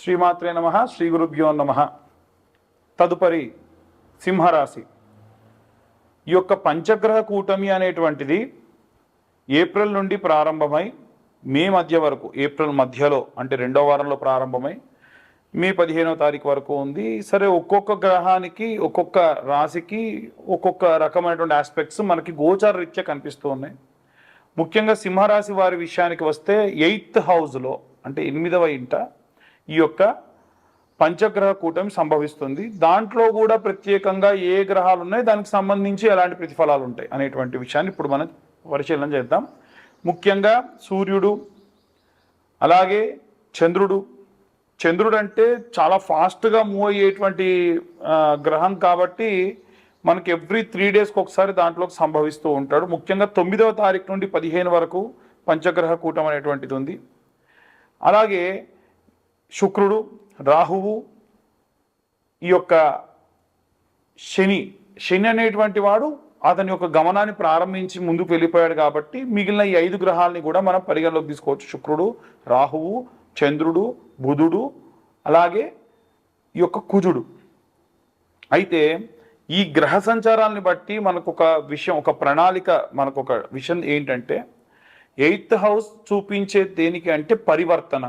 శ్రీమాత్రే నమ శ్రీ గురుభ్యో నమ. తదుపరి సింహరాశి. ఈ యొక్క పంచగ్రహ కూటమి అనేటువంటిది ఏప్రిల్ నుండి ప్రారంభమై మే మధ్య వరకు ఏప్రిల్ మధ్యలో అంటే రెండో వారంలో ప్రారంభమై మే పదిహేనవ తారీఖు వరకు ఉంది. సరే ఒక్కొక్క గ్రహానికి ఒక్కొక్క రాశికి ఒక్కొక్క రకమైనటువంటి ఆస్పెక్ట్స్ మనకి గోచార రీత్యా కనిపిస్తూ ఉన్నాయి. ముఖ్యంగా సింహరాశి వారి విషయానికి వస్తే ఎయిత్ హౌస్లో అంటే ఎనిమిదవ ఇంట ఈ యొక్క పంచగ్రహ కూటమి సంభవిస్తుంది. దాంట్లో కూడా ప్రత్యేకంగా ఏ గ్రహాలు ఉన్నాయి? దానికి సంబంధించి ఎలాంటి ప్రతిఫలాలు ఉంటాయి? అనేటువంటి విషయాన్ని ఇప్పుడు మనం పరిశీలన చేద్దాం. ముఖ్యంగా సూర్యుడు అలాగే చంద్రుడు. చంద్రుడు అంటే చాలా ఫాస్ట్గా మూవ్ అయ్యేటువంటి గ్రహం కాబట్టి మనకి ఎవ్రీ త్రీ డేస్కి ఒకసారి దాంట్లోకి సంభవిస్తూ ఉంటాడు. ముఖ్యంగా తొమ్మిదవ తారీఖు నుండి పదిహేను వరకు పంచగ్రహ కూటం అనేటువంటిది ఉంది. అలాగే శుక్రుడు రాహువు ఈ యొక్క శని శని అనేటువంటి వాడు అతని యొక్క గమనాన్ని ప్రారంభించి ముందుకు వెళ్ళిపోయాడు కాబట్టి మిగిలిన ఈ ఐదు గ్రహాలని కూడా మనం పరిగణలోకి తీసుకోవచ్చు. శుక్రుడు రాహువు చంద్రుడు బుధుడు అలాగే ఈ యొక్క కుజుడు. అయితే ఈ గ్రహ సంచారాలని బట్టి మనకు ఒక విషయం ఒక ప్రణాళిక మనకు ఒక విషయం ఏంటంటే ఎయిత్ హౌస్ చూపించే దేనికి అంటే పరివర్తన.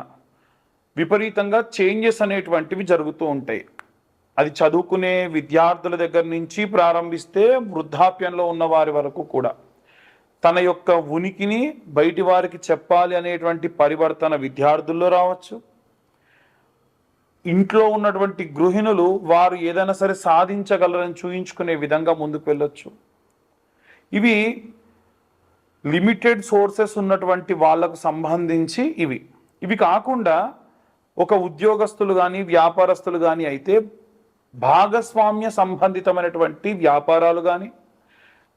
విపరీతంగా చేంజెస్ అనేటువంటివి జరుగుతూ ఉంటాయి. అది చదువుకునే విద్యార్థుల దగ్గర నుంచి ప్రారంభిస్తే వృద్ధాప్యంలో ఉన్న వారి వరకు కూడా. తన యొక్క ఉనికిని బయటి వారికి చెప్పాలి అనేటువంటి పరివర్తన విద్యార్థుల్లో రావచ్చు. ఇంట్లో ఉన్నటువంటి గృహిణులు వారు ఏదైనా సరే సాధించగలరని చూయించుకునే విధంగా ముందుకు వెళ్ళొచ్చు. ఇవి లిమిటెడ్ సోర్సెస్ ఉన్నటువంటి వాళ్ళకు సంబంధించి ఇవి. ఇవి కాకుండా ఒక ఉద్యోగస్తులు కానీ వ్యాపారస్తులు కానీ అయితే భాగస్వామ్య సంబంధితమైనటువంటి వ్యాపారాలు కానీ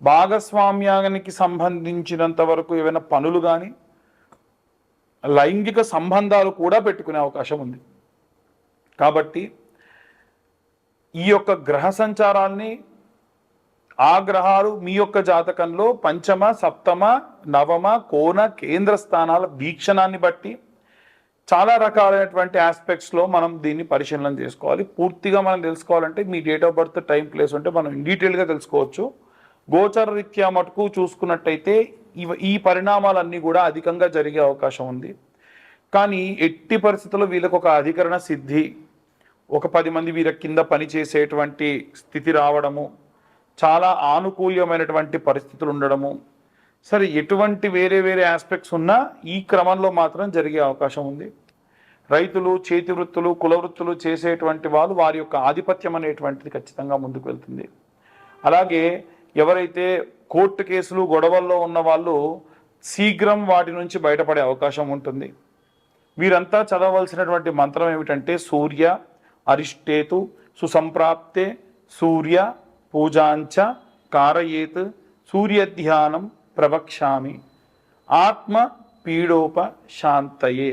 భాగస్వామ్యానికి సంబంధించినంత వరకు ఏవైనా పనులు కానీ లైంగిక సంబంధాలు కూడా పెట్టుకునే అవకాశం ఉంది. కాబట్టి ఈ యొక్క గ్రహ సంచారాల్ని ఆ గ్రహాలు మీ యొక్క జాతకంలో పంచమ సప్తమ నవమ కోణ కేంద్ర స్థానాల వీక్షణాన్ని బట్టి చాలా రకాలైనటువంటి ఆస్పెక్ట్స్లో మనం దీన్ని పరిశీలన చేసుకోవాలి. పూర్తిగా మనం తెలుసుకోవాలంటే మీ date of birth time place ఉంటే మనం డీటెయిల్గా తెలుసుకోవచ్చు. గోచర రీత్యా మటుకు చూసుకున్నట్టయితే ఇవ ఈ పరిణామాలన్నీ కూడా అధికంగా జరిగే అవకాశం ఉంది. కానీ ఎట్టి పరిస్థితుల్లో వీళ్ళకు ఒక అధికరణ సిద్ధి ఒక పది మంది వీళ్ళ కింద పని చేసేటువంటి స్థితి రావడము చాలా ఆనుకూల్యమైనటువంటి పరిస్థితులు ఉండడము సరే ఎటువంటి వేరే వేరే ఆస్పెక్ట్స్ ఉన్నా ఈ క్రమంలో మాత్రం జరిగే అవకాశం ఉంది. రైతులు చేతి వృత్తులు కుల వృత్తులు చేసేటువంటి వాళ్ళు వారి యొక్క ఆధిపత్యం అనేటువంటిది ఖచ్చితంగా ముందుకు వెళ్తుంది. అలాగే ఎవరైతే కోర్టు కేసులు గొడవల్లో ఉన్న వాళ్ళు శీఘ్రం వాటి నుంచి బయటపడే అవకాశం ఉంటుంది. వీరంతా చదవలసినటువంటి మంత్రం ఏమిటంటే సూర్య అరిష్టేతు సుసంప్రాప్తే సూర్య పూజాంచ కారయేత్ సూర్యధ్యానం ప్రవక్ష్యామి. ఆత్మ పీడోప శాంతయే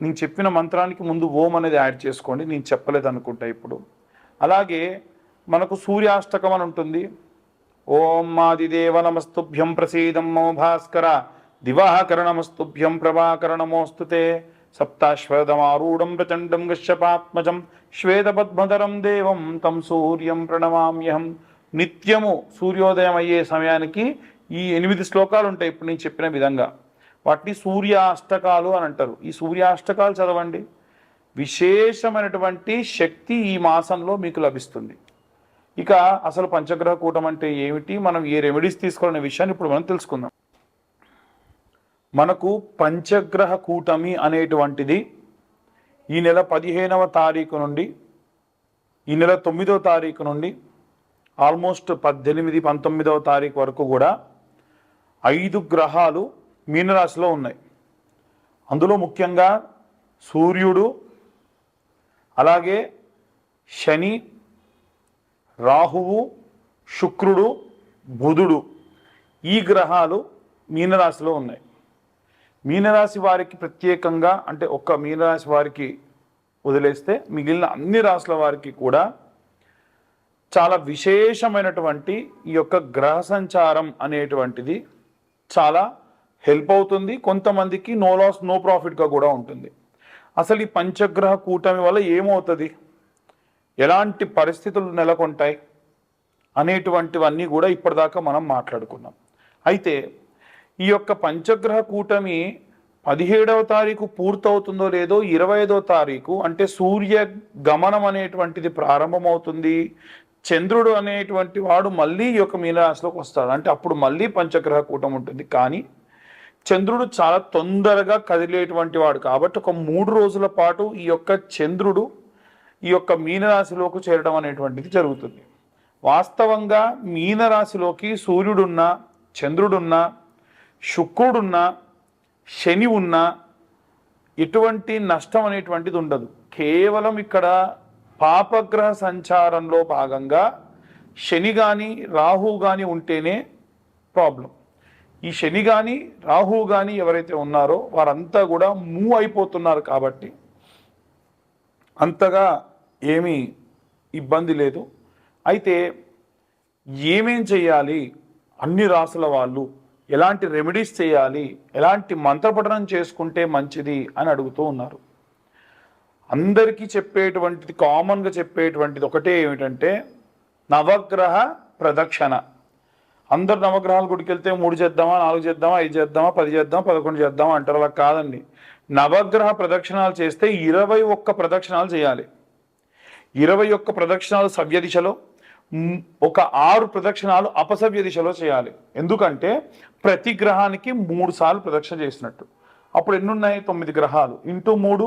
నేను చెప్పిన మంత్రానికి ముందు ఓం అనేది యాడ్ చేసుకోండి నేను చెప్పలేదు అనుకుంటా ఇప్పుడు. అలాగే మనకు సూర్యాష్టకం అని ఉంటుంది. ఓం మాదిదేవ నమస్తుభ్యం ప్రసీదం మో భాస్కర దివాకర నమస్తుభ్యం ప్రభాకర నమోస్తుతే సప్తాశ్వదమారూఢం ప్రచండం గశ్యపాత్మజం శ్వేతపద్మధరం దేవం తం సూర్యం ప్రణమామ్యహం. నిత్యము సూర్యోదయం అయ్యే సమయానికి ఈ ఎనిమిది శ్లోకాలు ఉంటాయి ఇప్పుడు నేను చెప్పిన విధంగా. వాటిని సూర్యాష్టకాలు అని అంటారు. ఈ సూర్యాష్టకాలు చదవండి. విశేషమైనటువంటి శక్తి ఈ మాసంలో మీకు లభిస్తుంది. ఇక అసలు పంచగ్రహ కూటం అంటే ఏమిటి? మనం ఏ రెమెడీస్ తీసుకోవాలనే విషయాన్ని ఇప్పుడు మనం తెలుసుకుందాం. మనకు పంచగ్రహ కూటమి అనేటువంటిది ఈ నెల పదిహేనవ తారీఖు నుండి ఈ నెల తొమ్మిదవ తారీఖు నుండి ఆల్మోస్ట్ పద్దెనిమిది పంతొమ్మిదవ తారీఖు వరకు కూడా ఐదు గ్రహాలు మీనరాశిలో ఉన్నాయి. అందులో ముఖ్యంగా సూర్యుడు అలాగే శని రాహువు శుక్రుడు బుధుడు ఈ గ్రహాలు మీనరాశిలో ఉన్నాయి. మీనరాశి వారికి ప్రత్యేకంగా అంటే ఒక్క మీనరాశి వారికి వదిలేస్తే మిగిలిన అన్ని రాశుల వారికి కూడా చాలా విశేషమైనటువంటి ఈ యొక్క గ్రహ సంచారం అనేటువంటిది చాలా హెల్ప్ అవుతుంది. కొంతమందికి నో లాస్ నో ప్రాఫిట్గా కూడా ఉంటుంది. అసలు ఈ పంచగ్రహ కూటమి వల్ల ఏమవుతుంది? ఎలాంటి పరిస్థితులు నెలకొంటాయి? అనేటువంటివన్నీ కూడా ఇప్పటిదాకా మనం మాట్లాడుకున్నాం. అయితే ఈ యొక్క పంచగ్రహ కూటమి పదిహేడవ తారీఖు పూర్తవుతుందో లేదో ఇరవై ఐదవ తారీఖు అంటే సూర్య గమనం అనేటువంటిది ప్రారంభమవుతుంది. చంద్రుడు అనేటువంటి వాడు మళ్ళీ ఈ యొక్క మీనరాశిలోకి వస్తాడు. అంటే అప్పుడు మళ్ళీ పంచగ్రహ కూటం ఉంటుంది. కానీ చంద్రుడు చాలా తొందరగా కదిలేటువంటి వాడు. కాబట్టి ఒక మూడు రోజుల పాటు ఈ యొక్క చంద్రుడు ఈ యొక్క మీనరాశిలోకి చేరడం అనేటువంటిది జరుగుతుంది. వాస్తవంగా మీనరాశిలోకి సూర్యుడున్నా చంద్రుడున్నా శుక్రుడున్నా శని ఉన్నా ఎటువంటి నష్టం అనేటువంటిది ఉండదు. కేవలం ఇక్కడ పాపగ్రహ సంచారంలో భాగంగా శని కానీ రాహు కానీ ఉంటేనే ప్రాబ్లం ఈ శని కానీ రాహు కానీ ఎవరైతే ఉన్నారో వారంతా కూడా మూవ్ అయిపోతున్నారు కాబట్టి అంతగా ఏమీ ఇబ్బంది లేదు. అయితే ఏమేం చేయాలి? అన్ని రాసుల వాళ్ళు ఎలాంటి రెమెడీస్ చేయాలి? ఎలాంటి మంత్రపఠనం చేసుకుంటే మంచిది అని అడుగుతూ ఉన్నారు. అందరికీ చెప్పేటువంటిది కామన్గా చెప్పేటువంటిది ఒకటే ఏమిటంటే నవగ్రహ ప్రదక్షిణ. అందరు నవగ్రహాల గుడికి వెళ్తే మూడు చేద్దామా నాలుగు చేద్దామా ఐదు చేద్దామా పది చేద్దామా పదకొండు చేద్దామా అంటారు. అలా కాదండి. నవగ్రహ ప్రదక్షిణాలు చేస్తే ఇరవై ఒక్క ప్రదక్షిణాలు చేయాలి. ఇరవై ఒక్క ప్రదక్షిణాలు సవ్య దిశలో ఒక ఆరు ప్రదక్షిణాలు అపసవ్య దిశలో చేయాలి. ఎందుకంటే ప్రతి గ్రహానికి మూడు సార్లు ప్రదక్షిణ చేసినట్టు. అప్పుడు ఎన్నున్నాయి? తొమ్మిది గ్రహాలు. ఇంటూ మూడు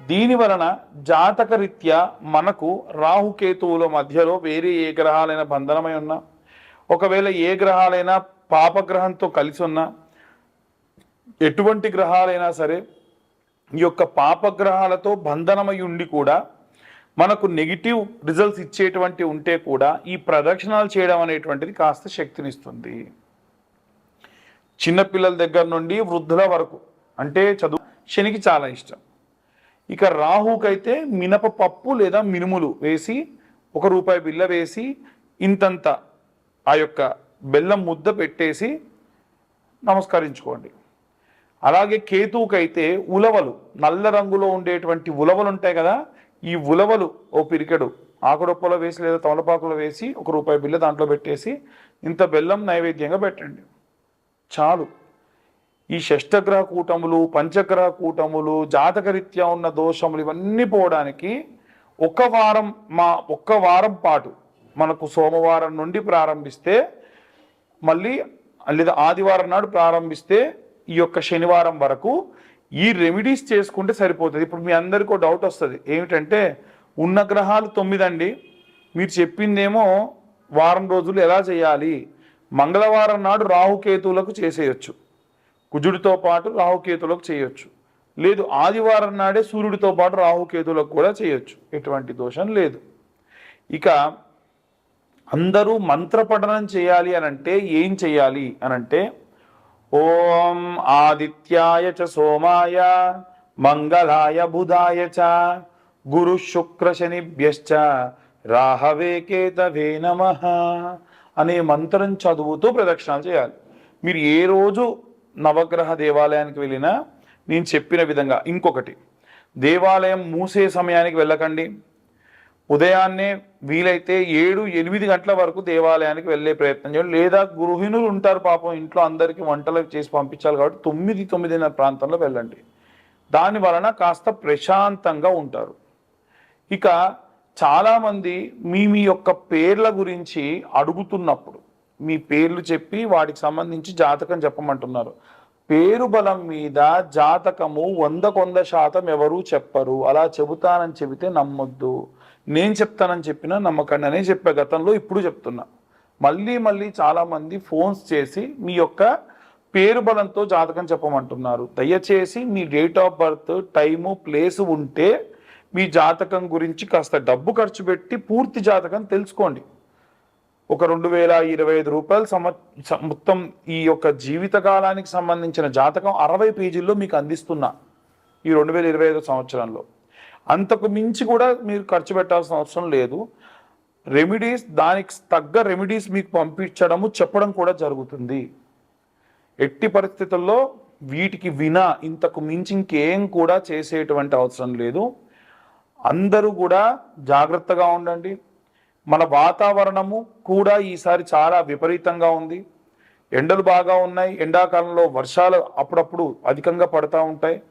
దీని వలన జాతక రీత్యా మనకు రాహుకేతువుల మధ్యలో వేరే ఏ గ్రహాలైనా బంధనమై ఉన్నా ఒకవేళ ఏ గ్రహాలైనా పాపగ్రహంతో కలిసి ఉన్నా ఎటువంటి గ్రహాలైనా సరే ఈ యొక్క పాపగ్రహాలతో బంధనమై ఉండి కూడా మనకు నెగిటివ్ రిజల్ట్స్ ఇచ్చేటువంటి ఉంటే కూడా ఈ ప్రదక్షిణాలు చేయడం అనేటువంటిది కాస్త శక్తినిస్తుంది. చిన్నపిల్లల దగ్గర నుండి వృద్ధుల వరకు అంటే చదువు శనికి చాలా ఇష్టం. ఇక రాహుకైతే మినప పప్పు లేదా మినుములు వేసి ఒక రూపాయి బిల్ల వేసి ఇంతంత ఆ యొక్క బెల్లం ముద్ద పెట్టేసి నమస్కరించుకోండి. అలాగే కేతువుకైతే ఉలవలు నల్ల రంగులో ఉండేటువంటి ఉలవలు ఉంటాయి కదా ఈ ఉలవలు ఓ పిరికెడు ఆకుడొప్పలో వేసి లేదా తమలపాకులో వేసి ఒక రూపాయి బిల్ల దాంట్లో పెట్టేసి ఇంత బెల్లం నైవేద్యంగా పెట్టండి. చాలు. ఈ షష్టగ్రహ కూటములు పంచగ్రహ కూటములు జాతకరీత్యా ఉన్న దోషములు ఇవన్నీ పోవడానికి ఒక వారం మా ఒక్క వారం పాటు మనకు సోమవారం నుండి ప్రారంభిస్తే మళ్ళీ లేదా ఆదివారం నాడు ప్రారంభిస్తే ఈ యొక్క శనివారం వరకు ఈ రెమెడీస్ చేసుకుంటే సరిపోతుంది. ఇప్పుడు మీ అందరికీ డౌట్ వస్తుంది. ఏమిటంటే ఉన్న గ్రహాలు తొమ్మిది అండి మీరు చెప్పిందేమో వారం రోజులు ఎలా చేయాలి? మంగళవారం నాడు రాహుకేతువులకు చేసేయచ్చు. కుజుడితో పాటు రాహుకేతులకు చేయొచ్చు. లేదు ఆదివారం నాడే సూర్యుడితో పాటు రాహుకేతులకు కూడా చేయొచ్చు. ఎటువంటి దోషం లేదు. ఇక అందరూ మంత్రపఠనం చేయాలి అనంటే ఏం చేయాలి అనంటే ఓం ఆదిత్యాయ చ సోమాయ మంగళాయ బుధాయ చ గురు శుక్ర శనిభ్యశ్చ రాహవే కేతవే నమ అనే మంత్రం చదువుతూ ప్రదక్షిణాలు చేయాలి. మీరు ఏ రోజు నవగ్రహ దేవాలయానికి వెళ్ళినా నేను చెప్పిన విధంగా ఇంకొకటి దేవాలయం మూసే సమయానికి వెళ్ళకండి. ఉదయాన్నే వీలైతే ఏడు ఎనిమిది గంటల వరకు దేవాలయానికి వెళ్ళే ప్రయత్నం చేయండి. లేదా గృహిణులు ఉంటారు పాపం ఇంట్లో అందరికీ వంటలు చేసి పంపించాలి కాబట్టి తొమ్మిది తొమ్మిదిన్నర ప్రాంతంలో వెళ్ళండి. దాని వలన కాస్త ప్రశాంతంగా ఉంటారు. ఇక చాలామంది మీ మీ యొక్క పేర్ల గురించి అడుగుతున్నప్పుడు మీ పేర్లు చెప్పి వాటికి సంబంధించి జాతకం చెప్పమంటున్నారు. పేరు బలం మీద జాతకము వంద కొంద శాతం ఎవరు చెప్పరు. అలా చెబుతానని చెబితే నమ్మొద్దు. నేను చెప్తానని చెప్పినా నమ్మకండి అనే చెప్పే గతంలో ఇప్పుడు చెప్తున్నా. మళ్ళీ మళ్ళీ చాలామంది ఫోన్స్ చేసి మీ యొక్క పేరు బలంతో జాతకం చెప్పమంటున్నారు. దయచేసి మీ date of birth time place ఉంటే మీ జాతకం గురించి కాస్త డబ్బు ఖర్చు పెట్టి పూర్తి జాతకం తెలుసుకోండి. ఒక రెండు వేల ఇరవై ఐదు రూపాయలు సమ మొత్తం ఈ యొక్క జీవిత కాలానికి సంబంధించిన జాతకం అరవై పేజీల్లో మీకు అందిస్తున్నా ఈ రెండు వేల ఇరవై ఐదు సంవత్సరంలో. అంతకు మించి కూడా మీరు ఖర్చు పెట్టాల్సిన అవసరం లేదు. రెమెడీస్ దానికి తగ్గ రెమెడీస్ మీకు పంపించడము చెప్పడం కూడా జరుగుతుంది. ఎట్టి పరిస్థితుల్లో వీటికి వినా ఇంతకు మించి ఇంకేం కూడా చేసేటువంటి అవసరం లేదు. అందరూ కూడా జాగ్రత్తగా ఉండండి. మన వాతావరణము కూడా ఈసారి చాలా విపరీతంగా ఉంది. ఎండలు బాగా ఉన్నాయి. ఎండాకాలంలో వర్షాలు అప్పుడప్పుడు అధికంగా పడతా ఉంటాయి.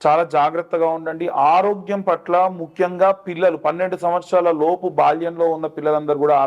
చాలా జాగ్రత్తగా ఉండండి. ఆరోగ్యం పట్ల ముఖ్యంగా పిల్లలు పన్నెండు సంవత్సరాల లోపు బాల్యంలో ఉన్న పిల్లలందరూ కూడా ఆరోగ్యం